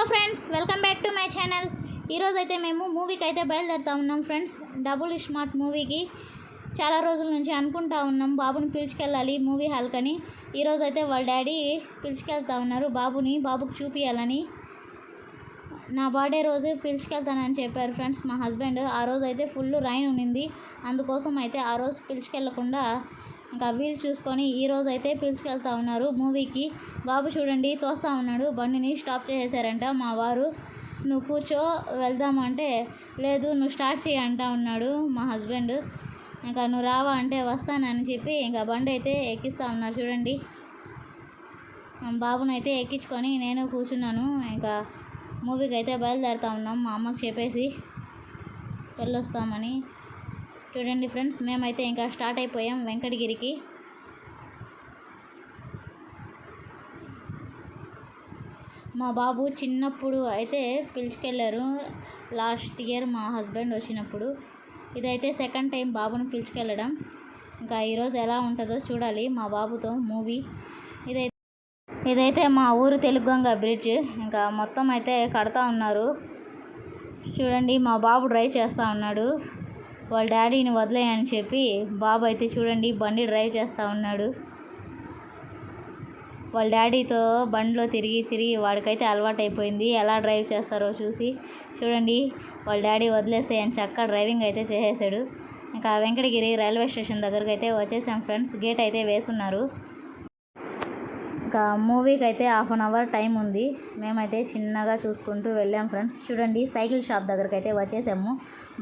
Hello friends welcome back to my channel ఈరోజు అయితే మేము మూవీకి అయితే బయలుదేరుతా ఉన్నాం ఫ్రెండ్స్ డబుల్ స్మార్ట్ మూవీకి చాలా రోజుల నుంచి అనుకుంటా ఉన్నాం. బాబుని పిలుచుకెళ్ళాలి మూవీ హాల్కని ఈరోజు అయితే వాళ్ళ డాడీ పిలుచుకెళ్తా ఉన్నారు. బాబుని బాబుకి చూపించాలని నా బర్త్డే రోజు పిలుచుకెళ్తానని చెప్పారు ఫ్రెండ్స్ మా హస్బెండ్ ఆ రోజు అయితే ఫుల్ రైన్ ఉండింది అందుకోసం అయితే ఆ రోజు పిలుచుకెళ్ళకుండా ఇంకా వీలు చూసుకొని ఈ రోజు అయితే పిలుచుకెళ్తా ఉన్నారు మూవీకి. బాబు చూడండి తోస్తా ఉన్నాడు. బండిని స్టాప్ చేసేసారంట మా వారు. నువ్వు కూర్చో వెళ్దామంటే లేదు నువ్వు స్టార్ట్ చేయి అంటా ఉన్నాడు మా హస్బెండ్. ఇంకా నువ్వు రావా అంటే వస్తానని చెప్పి ఇంకా బండి అయితే ఎక్కిస్తా ఉన్నారు చూడండి. బాబునైతే ఎక్కించుకొని నేను కూర్చున్నాను. ఇంకా మూవీకి అయితే బయలుదేరుతా ఉన్నాం మా అమ్మకి చెప్పేసి. వెళ్ళొస్తామని. చూడండి ఫ్రెండ్స్ మేమైతే ఇంకా స్టార్ట్ అయిపోయాం వెంకటగిరికి. మా బాబు చిన్నప్పుడు అయితే పిలుచుకెళ్ళారు. లాస్ట్ ఇయర్ మా హస్బెండ్ వచ్చినప్పుడు. ఇదైతే సెకండ్ టైం బాబుని పిలుచుకెళ్ళడం. ఇంకా ఈరోజు ఎలా ఉంటుందో చూడాలి మా బాబుతో మూవీ. ఇదైతే ఇదైతే మా ఊరు తెలుగుగంగ బ్రిడ్జ్. ఇంకా మొత్తం అయితే కడతా ఉన్నారు. చూడండి మా బాబు డ్రైవ్ చేస్తూ ఉన్నాడు. వాళ్ళ డాడీని వదిలేయని చెప్పి బాబు అయితే చూడండి బండి డ్రైవ్ చేస్తూ ఉన్నాడు. వాళ్ళ డాడీతో బండిలో తిరిగి తిరిగి వాడికైతే అలవాటు అయిపోయింది ఎలా డ్రైవ్ చేస్తారో చూసి చూడండి వాళ్ళ డాడీ వదిలేస్తే ఆయన చక్కగా డ్రైవింగ్ అయితే చేసేసాడు. ఇంకా వెంకటగిరి రైల్వే స్టేషన్ దగ్గరికి అయితే వచ్చేసాం ఫ్రెండ్స్. గేట్ అయితే వేసున్నారు. ఇంకా మూవీకి అయితే హాఫ్ అన్ అవర్ టైం ఉంది. మేమైతే చిన్నగా చూసుకుంటూ వెళ్ళాం ఫ్రెండ్స్. చూడండి సైకిల్ షాప్ దగ్గరికి అయితే వచ్చేసాము.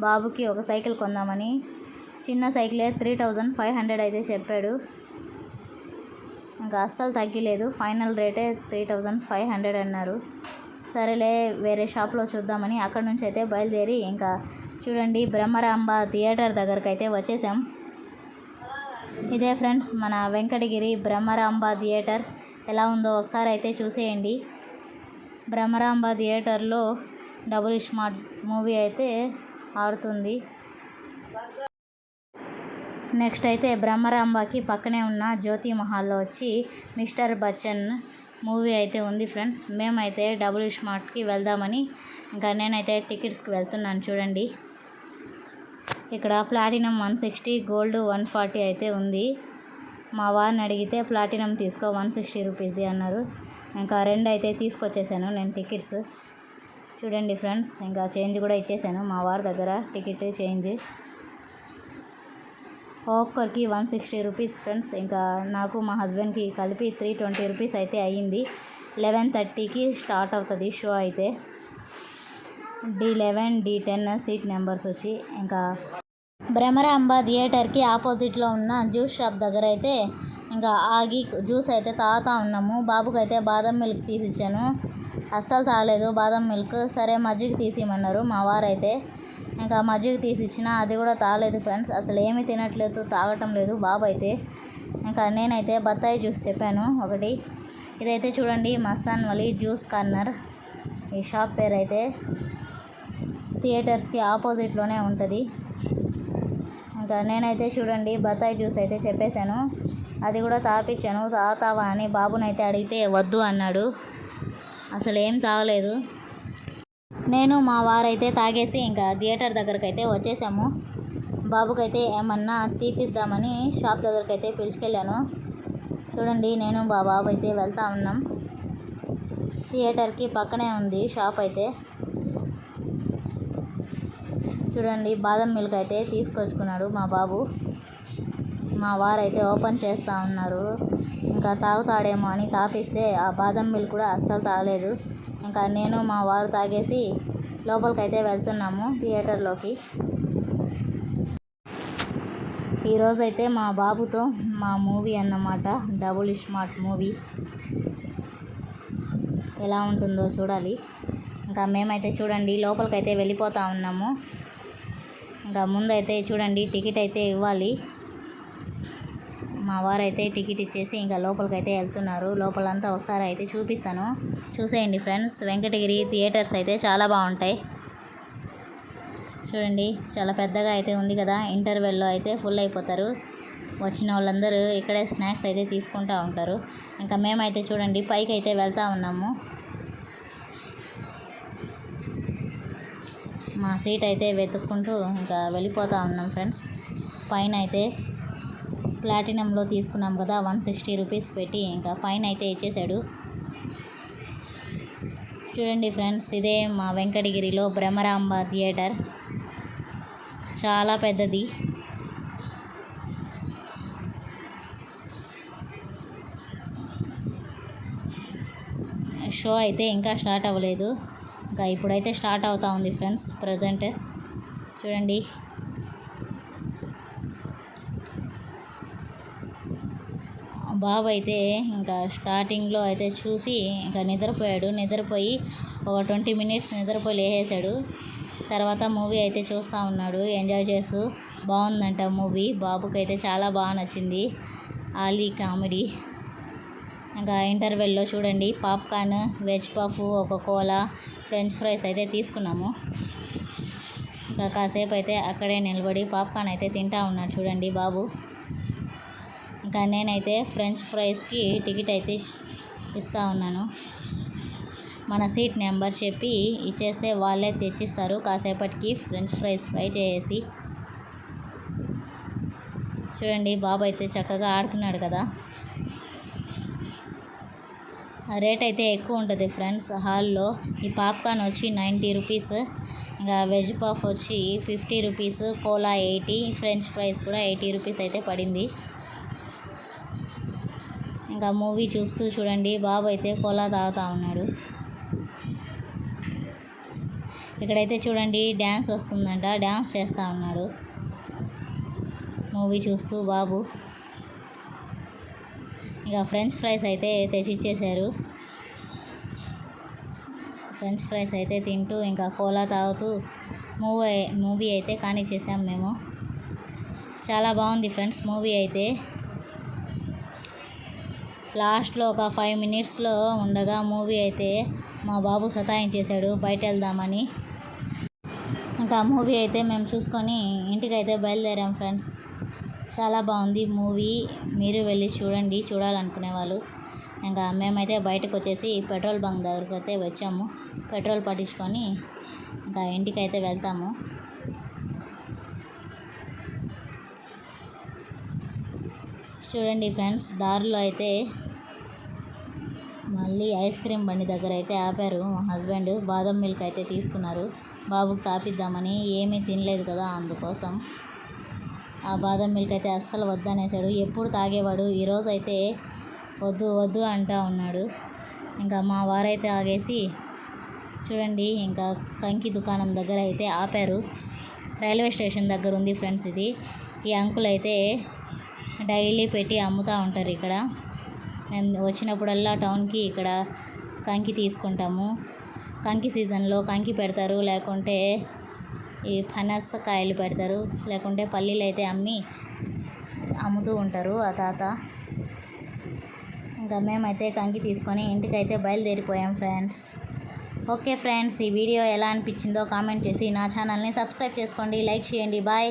బాబుకి ఒక సైకిల్ కొందామని. చిన్న సైకిలే త్రీ థౌజండ్ ఫైవ్ హండ్రెడ్ అయితే చెప్పాడు. ఇంకా అస్సలు తగ్గలేదు. ఫైనల్ రేటే త్రీ థౌజండ్ ఫైవ్ హండ్రెడ్ అన్నారు. సరేలే వేరే షాప్లో చూద్దామని అక్కడ నుంచి అయితే బయలుదేరి ఇంకా చూడండి బ్రహ్మరాంబ థియేటర్ దగ్గరికి అయితే వచ్చేసాం. ఇదే ఫ్రెండ్స్ మన వెంకటగిరి బ్రహ్మరాంబ థియేటర్. ఎలా ఉందో ఒకసారి అయితే చూసేయండి. బ్రహ్మరాంబ థియేటర్లో డబుల్ స్మార్ట్ మూవీ అయితే ఆడుతుంది. నెక్స్ట్ అయితే బ్రహ్మరాంబకి పక్కనే ఉన్న జ్యోతి మహల్లో వచ్చి మిస్టర్ బచ్చన్ మూవీ అయితే ఉంది ఫ్రెండ్స్. మేమైతే డబుల్ స్మార్ట్కి వెళ్దామని ఇంకా నేనైతే టికెట్స్కి వెళ్తున్నాను చూడండి. ఇక్కడ platinum one sixty gold one forty అయితే ఉంది. మా వారిని అడిగితే ప్లాటినం తీసుకో వన్ సిక్స్టీ రూపీస్ది అన్నారు. ఇంకా రెండు అయితే తీసుకొచ్చేసాను నేను టికెట్స్. చూడండి ఫ్రెండ్స్ ఇంకా చేంజ్ కూడా ఇచ్చేసాను. మా వారి దగ్గర టికెట్ చేంజ్. ఒక్కొక్కరికి వన్ సిక్స్టీ రూపీస్ ఫ్రెండ్స్. ఇంకా నాకు మా హస్బెండ్కి కలిపి త్రీ ట్వంటీ రూపీస్ అయితే అయ్యింది. లెవెన్ థర్టీకి స్టార్ట్ అవుతుంది షో అయితే. D eleven D ten seat numbers వచ్చి ఇంకా భ్రమరాంబ థియేటర్కి ఆపోజిట్లో ఉన్న జ్యూస్ షాప్ దగ్గర అయితే ఇంకా ఆగి జ్యూస్ అయితే తాగుతూ ఉన్నాము. బాబుకి అయితే బాదం మిల్క్ తీసిచ్చాను. అస్సలు తాగలేదు. బాదం మిల్క్ సరే మజ్జిగ తీసిమన్నారు మా వారైతే. ఇంకా మజ్జిగ తీసి ఇచ్చిన అది కూడా తాగలేదు ఫ్రెండ్స్. అసలు ఏమీ తినట్లేదు తాగటం లేదు బాబు అయితే ఇంకా నేనైతే బత్తాయి జ్యూస్ చెప్పాను ఒకటి. ఇదైతే చూడండి మస్తాన్ వలి జ్యూస్ కార్నర్. ఈ షాప్ పేరు అయితే థియేటర్స్కి ఆపోజిట్లోనే ఉంటుంది. ఇంకా నేనైతే చూడండి బత్తాయి జ్యూస్ అయితే చెప్పేశాను. అది కూడా తాపించాను తాగుతావా అని బాబునైతే అడిగితే వద్దు అన్నాడు. అసలు ఏం తాగలేదు. నేను మా వారైతే తాగేసి ఇంకా థియేటర్ దగ్గరికి అయితే వచ్చేసాము. బాబుకైతే ఏమన్నా తీపిద్దామని షాప్ దగ్గరికి అయితే పిలుచుకెళ్ళాను. చూడండి నేను మా బాబు అయితే వెళ్తా ఉన్నాం. థియేటర్కి పక్కనే ఉంది షాప్ అయితే. చూడండి బాదం మిల్క్ అయితే తీసుకొచ్చుకున్నాడు మా బాబు. మా వారు అయితే ఓపెన్ చేస్తూ ఉన్నారు. ఇంకా తాగుతాడేమో అని తాపిస్తే ఆ బాదం మిల్క్ కూడా అస్సలు తాగలేదు. ఇంకా నేను మా వారు తాగేసి లోపలికి అయితే వెళ్తున్నాము థియేటర్లోకి. ఈరోజైతే మా బాబుతో మా మూవీ అన్నమాట డబుల్ స్మార్ట్ మూవీ. ఎలా ఉంటుందో చూడాలి. ఇంకా మేమైతే చూడండి లోపలికైతే వెళ్ళిపోతూ ఉన్నాము. ఇంకా ముందైతే చూడండి టికెట్ అయితే ఇవ్వాలి. మా వారైతే టికెట్ ఇచ్చేసి ఇంకా లోపలికి అయితే వెళ్తున్నారు. లోపలంతా ఒకసారి అయితే చూపిస్తాను. చూసేయండి ఫ్రెండ్స్ వెంకటగిరి థియేటర్స్ అయితే చాలా బాగుంటాయి. చూడండి చాలా పెద్దగా అయితే ఉంది కదా ఇంటర్వెల్లో అయితే ఫుల్ అయిపోతారు. వచ్చిన వాళ్ళందరూ ఇక్కడే స్నాక్స్ అయితే తీసుకుంటూ ఉంటారు. ఇంకా మేమైతే చూడండి పైకి అయితే వెళ్తూ ఉన్నాము. మా సీట్ అయితే వెతుక్కుంటూ ఇంకా వెళ్ళిపోతూ ఉన్నాం ఫ్రెండ్స్. పైన అయితే ప్లాటినంలో తీసుకున్నాం కదా వన్ సిక్స్టీ రూపీస్ పెట్టి ఇంకా పైన అయితే ఇచ్చేసాడు. చూడండి ఫ్రెండ్స్ ఇదే మా వెంకటగిరిలో భ్రమరాంబ థియేటర్. చాలా పెద్దది. షో అయితే ఇంకా స్టార్ట్ అవ్వలేదు. ఇంకా ఇప్పుడైతే స్టార్ట్ అవుతా ఉంది ఫ్రెండ్స్ ప్రజెంట్. చూడండి. బాబు అయితే ఇంకా స్టార్టింగ్లో అయితే చూసి ఇంకా నిద్రపోయాడు. నిద్రపోయి ఒక ట్వంటీ మినిట్స్ నిద్రపోయి లేసేసాడు తర్వాత మూవీ అయితే చూస్తూ ఉన్నాడు. ఎంజాయ్ చేస్తూ బాగుందంట మూవీ. బాబుకి అయితే చాలా బాగా నచ్చింది. ఆలీ కామెడీ. ఇంకా ఇంటర్వెల్లో చూడండి పాప్కార్న్ వెజ్ పఫ్ ఒక కోలా ఫ్రెంచ్ ఫ్రైస్ అయితే తీసుకున్నాము. ఇంకా కాసేపు అయితే అక్కడే నిలబడి పాప్కార్న్ అయితే తింటా ఉన్నాడు చూడండి బాబు. ఇంకా నేనైతే ఫ్రెంచ్ ఫ్రైస్కి టికెట్ అయితే ఇస్తూ ఉన్నాను. మన సీట్ నెంబర్ చెప్పి ఇచ్చేస్తే వాళ్ళే తెచ్చిస్తారు. కాసేపటికి ఫ్రెంచ్ ఫ్రైస్ ఫ్రై చేసి చూడండి బాబు అయితే చక్కగా ఆడుతున్నాడు కదా. రేట్ అయితే ఎక్కువ ఉంటుంది ఫ్రెండ్స్ హాల్లో. ఈ పాప్కార్న్ వచ్చి నైంటీ రూపీస్. ఇంకా వెజ్ పఫ్ వచ్చి fifty rupees. Cola eighty. French fries కూడా ఎయిటీ రూపీస్ అయితే పడింది. ఇంకా మూవీ చూస్తూ చూడండి. బాబు అయితే కోలా తాగుతూ ఉన్నాడు. ఇక్కడైతే చూడండి డ్యాన్స్ వస్తుందంట. డ్యాన్స్ చేస్తూ ఉన్నాడు. మూవీ చూస్తూ బాబు. ఇక ఫ్రెంచ్ ఫ్రైస్ అయితే తెచ్చిచ్చేశారు ఫ్రెంచ్ ఫ్రైస్ అయితే తింటూ ఇంకా కోలా తాగుతూ మూవీ మూవీ అయితే కానిచ్చేసాం మేము. చాలా బాగుంది ఫ్రెండ్స్ మూవీ అయితే. లాస్ట్లో ఒక ఫైవ్ మినిట్స్లో ఉండగా మూవీ అయితే మా బాబు సతాయించేశాడు బయట వెళ్దామని ఇంకా మూవీ అయితే మేము చూసుకొని ఇంటికి అయితే బయలుదేరాం ఫ్రెండ్స్. చాలా బాగుంది మూవీ. మీరు వెళ్ళి చూడండి చూడాలనుకునే వాళ్ళు. ఇంకా మేమైతే బయటకు వచ్చేసి పెట్రోల్ బంక్ దగ్గరకు అయితే వచ్చాము. పెట్రోల్ పట్టించుకొని ఇంకా ఇంటికి అయితే వెళ్తాము. చూడండి ఫ్రెండ్స్ దారిలో అయితే మళ్ళీ ఐస్ క్రీమ్ బండి దగ్గర అయితే ఆపారు మా హస్బెండ్. బాదం మిల్క్ అయితే తీసుకున్నారు. బాబుకి తాపిద్దామని ఏమీ తినలేదు కదా అందుకోసం. ఆ బాదం మిల్క్ అయితే అస్సలు వద్దనేసాడు. ఎప్పుడు తాగేవాడు? ఈరోజు అయితే వద్దు వద్దు అంటా ఉన్నాడు. ఇంకా మా వారైతే ఆగేసి చూడండి ఇంకా కంకి దుకాణం దగ్గర అయితే ఆపారు. రైల్వే స్టేషన్ దగ్గర ఉంది ఫ్రెండ్స్ ఇది. ఈ అంకుల్ అయితే డైలీ పెట్టి అమ్ముతూ ఉంటారు ఇక్కడ. మేము వచ్చినప్పుడల్లా టౌన్కి ఇక్కడ కంకి తీసుకుంటాము. కంకి సీజన్లో కంకి పెడతారు లేకుంటే ఈ ఫనస్ కాయలు పెడతారు. లేకుంటే పల్లీలు అయితే అమ్మి అమ్ముతూ ఉంటారు ఆ తాత. ఇంకా మేమైతే కంకి తీసుకొని ఇంటికైతే బయలుదేరిపోయాం ఫ్రెండ్స్. ఓకే ఫ్రెండ్స్ ఈ వీడియో ఎలా అనిపించిందో కామెంట్ చేసి నా ఛానల్ని సబ్స్క్రైబ్ చేసుకోండి లైక్ చేయండి బాయ్.